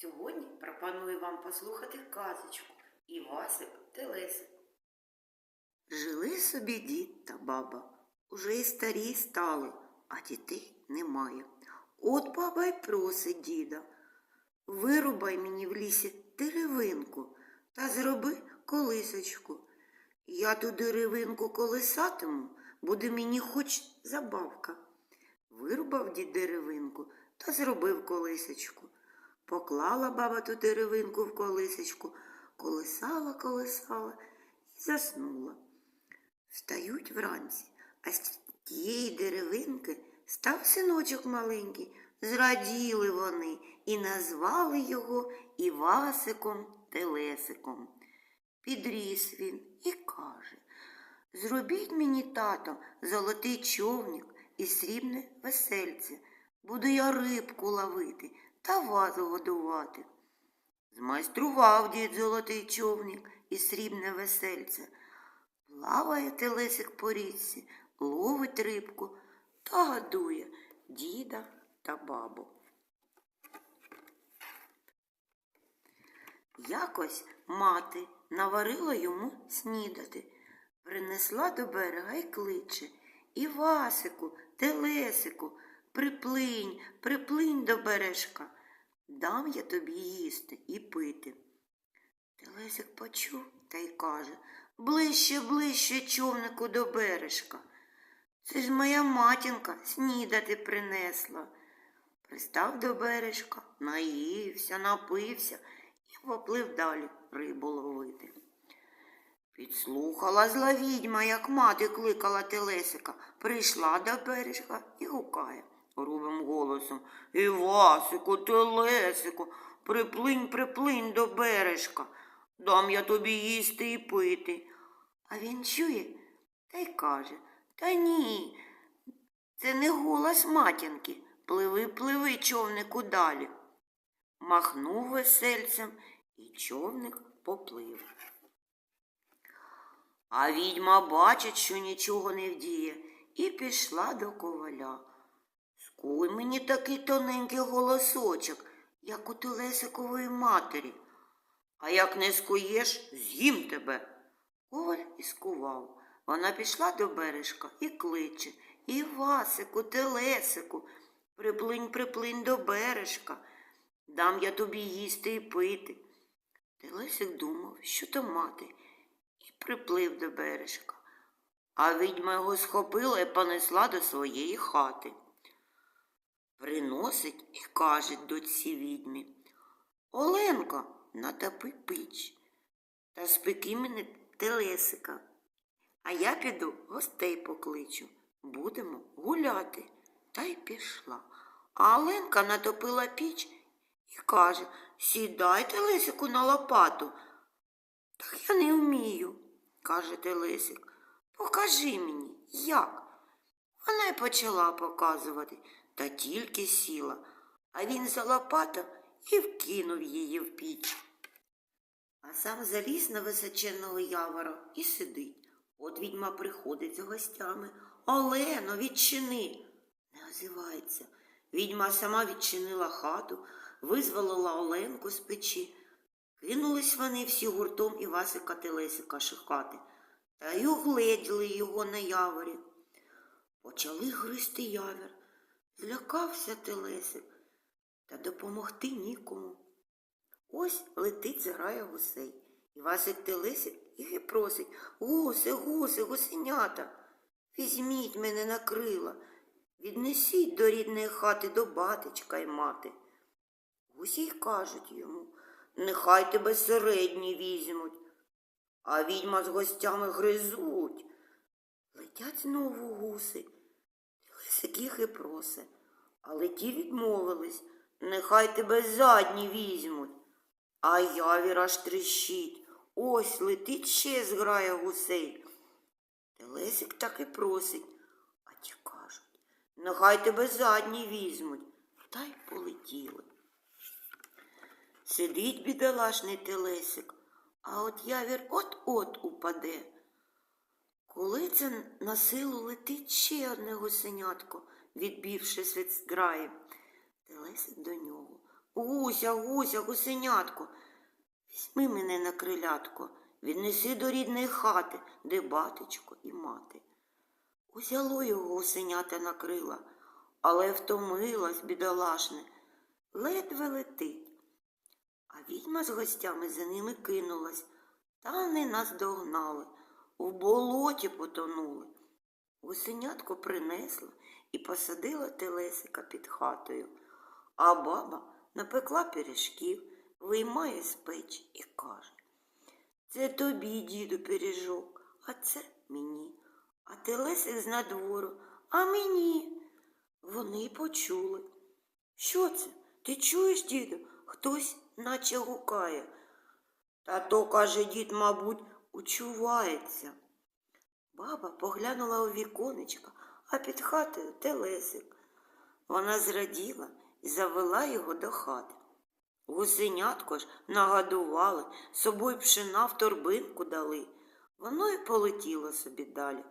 Сьогодні пропоную вам послухати казочку Івасик Телесик. Жили собі дід та баба. Уже й старі стали, а дітей немає. От баба й просить діда. Вирубай мені в лісі деревинку та зроби колисочку. Я ту деревинку колисатиму, буде мені хоч забавка. Вирубав дід деревинку та зробив колисочку. Поклала баба ту деревинку в колисочку, колисала, колисала і заснула. Встають вранці, а з тієї деревинки став синочок маленький. Зраділи вони і назвали його Івасиком Телесиком. Підріс він і каже Зробіть мені, тато, золотий човник і срібне весельце. Буду я рибку ловити та вазу годувати. Змайстрував дід золотий човник і срібне весельце. Плаває телесик по річці, ловить рибку та годує діда та бабу. Якось мати наварила йому снідати, принесла до берега й кличе Івасику, телесику, приплинь, приплинь до бережка. Дам я тобі їсти і пити. Телесик почув та й каже Ближче, ближче човнику до бережка. Це ж моя матінка снідати принесла. Пристав до бережка, наївся, напився і поплив далі рибу ловити. Підслухала зла відьма, як мати кликала телесика, прийшла до бережка і гукає грубим голосом Івасику, телесику, приплинь, приплинь до бережка, дам я тобі їсти і пити. А він чує та й каже Та ні, це не голос матінки. Пливи, пливи, човнику далі. Махнув весельцем, і човник поплив. А відьма бачить, що нічого не вдіє, і пішла до коваля. Скуй мені такий тоненький голосочок, як у телесикової матері. А як не скуєш, з'їм тебе. Коваль і скував. Вона пішла до бережка і кличе Івасику, телесику, приплинь, приплинь до бережка. Дам я тобі їсти і пити. Телесик думав, що то мати, і приплив до бережка. А відьма його схопила і понесла до своєї хати. Приносить і каже доці відьмі Оленко, натопи піч та спеки мене телесика. А я піду гостей покличу. Будемо гуляти. Та й пішла. А Оленка натопила піч і каже Сідай, телесику, на лопату. Так я не вмію, каже телесик. Покажи мені, як. Вона й почала показувати, та тільки сіла, а він за лопата і вкинув її в піч. А сам заліз на височенного явора і сидить. От відьма приходить з гостями. Олено, відчини. Не озивається. Відьма сама відчинила хату, визволила Оленку з печі. Кинулись вони всі гуртом Івасика Телесика шукати, та й угледіли його на яворі. Почали гризти явір. Злякався Телесик, та допомогти нікому. Ось летить зграя гусей. І Івасик Телесик їх і просить Гуси, гуси, гусенята, візьміть мене на крила, віднесіть до рідної хати до батечка й мати. Гусі й кажуть йому, нехай тебе середні візьмуть, а відьма з гостями гризуть. Летять знову гуси. Телесик їх і просе, але ті відмовились, нехай тебе задні візьмуть. А явір аж тріщить. Ось летить ще зграя гусей. Телесик так і просить, а ті кажуть, нехай тебе задні візьмуть. Та й полетіли. Сидить бідолашний телесик, а от явір от-от упаде. Коли це на силу летить ще одне гусенятко, відбівшись від зграї, Телесик до нього. Гуся, гуся, гусенятко, візьми мене на крилятко, віднеси до рідної хати, де батечко і мати. Узяло його гусенята на крила, але втомилась бідолашне, ледве летить. А відьма з гостями за ними кинулась, та вони нас догнали, в болоті потонули. Гусенятко принесла і посадила телесика під хатою, а баба напекла пиріжків, виймає з печі і каже Це тобі, діду, пиріжок, а це мені. А телесик з надвору, а мені. Вони почули. Що це? Ти чуєш, діду? Хтось наче гукає. Та то, каже дід, мабуть, учувається. Баба поглянула у віконечко, а під хатою телесик. Вона зраділа і завела його до хати. Гусенятко ж нагадували, собою пшена в торбинку дали. Воно й полетіло собі далі,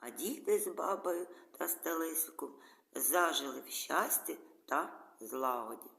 а діти з бабою та з телесиком зажили в щасті та злагоді.